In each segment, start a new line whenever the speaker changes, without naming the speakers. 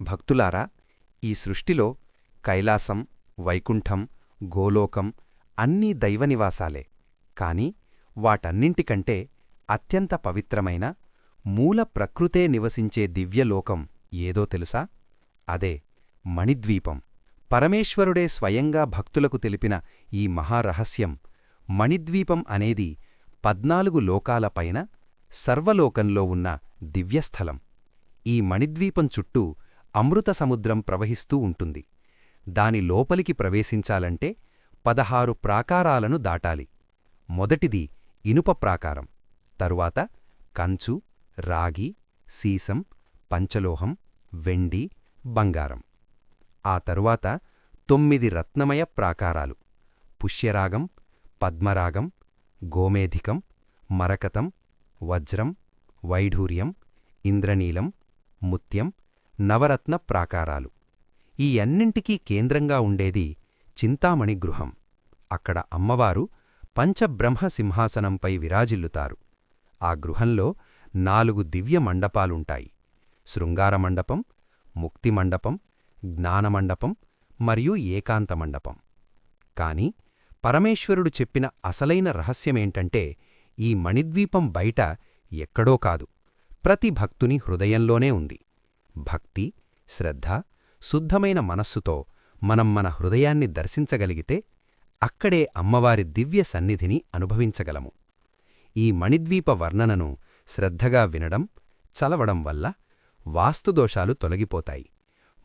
భక్తులారా ఈ సృష్టిలో కైలాసం వైకుంఠం గోలోకం అన్నీ దైవనివాసాలే కాని వాటన్నింటికంటే అత్యంత పవిత్రమైన మూల ప్రకృతే నివసించే దివ్యలోకం ఏదో తెలుసా? అదే మణిద్వీపం. పరమేశ్వరుడే స్వయంగా భక్తులకు తెలిపిన ఈ మహారహస్యం మణిద్వీపం అనేది పద్నాలుగు లోకాలపైన సర్వలోకంలో ఉన్న దివ్యస్థలం. ఈ మణిద్వీపం చుట్టూ అమృత సముద్రం ప్రవహిస్తూ ఉంటుంది. దాని లోపలికి ప్రవేశించాలంటే పదహారు ప్రాకారాలను దాటాలి. మొదటిది ఇనుప ప్రాకారం తరువాత కంచు రాగి సీసం పంచలోహం వెండి బంగారం. ఆ తరువాత తొమ్మిది రత్నమయ ప్రాకారాలు పుష్యరాగం పద్మరాగం గోమేధికం మరకతం వజ్రం వైఢూర్యం ఇంద్రనీలం ముత్యం నవరత్న ప్రాకారాలు. ఈ అన్నింటికీ కేంద్రంగా ఉండేది చింతామణి గృహం. అక్కడ అమ్మవారు పంచబ్రహ్మ సింహాసనంపై విరాజిల్లుతారు. ఆ గృహంలో నాలుగు దివ్య మండపాలుంటాయి. శృంగారమండపం ముక్తిమండపం జ్ఞానమండపం మరియు ఏకాంతమండపం కాని పరమేశ్వరుడు చెప్పిన అసలైన రహస్యమేంటంటే ఈ మణిద్వీపం బయట ఎక్కడో కాదు. ప్రతి భక్తుని హృదయంలోనే ఉంది. భక్తి శ్రద్ధ శుద్ధమైన మనస్సుతో మనం మన హృదయాన్ని దర్శించగలిగితే అక్కడే అమ్మవారి దివ్య సన్నిధిని అనుభవించగలము. ఈ మణిద్వీప వర్ణనను శ్రద్ధగా వినడం చలవడం వల్ల వాస్తుదోషాలు తొలగిపోతాయి.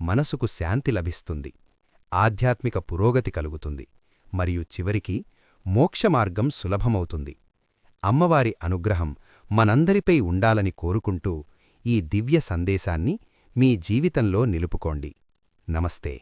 మనసుకు శాంతి లభిస్తుంది. ఆధ్యాత్మిక పురోగతి కలుగుతుంది. మరియు చివరికి మోక్షమార్గం సులభమవుతుంది. అమ్మవారి అనుగ్రహం మనందరిపై ఉండాలని కోరుకుంటూ ఈ దివ్య సందేశాన్ని మీ జీవితంలో నిలుపుకోండి. నమస్తే.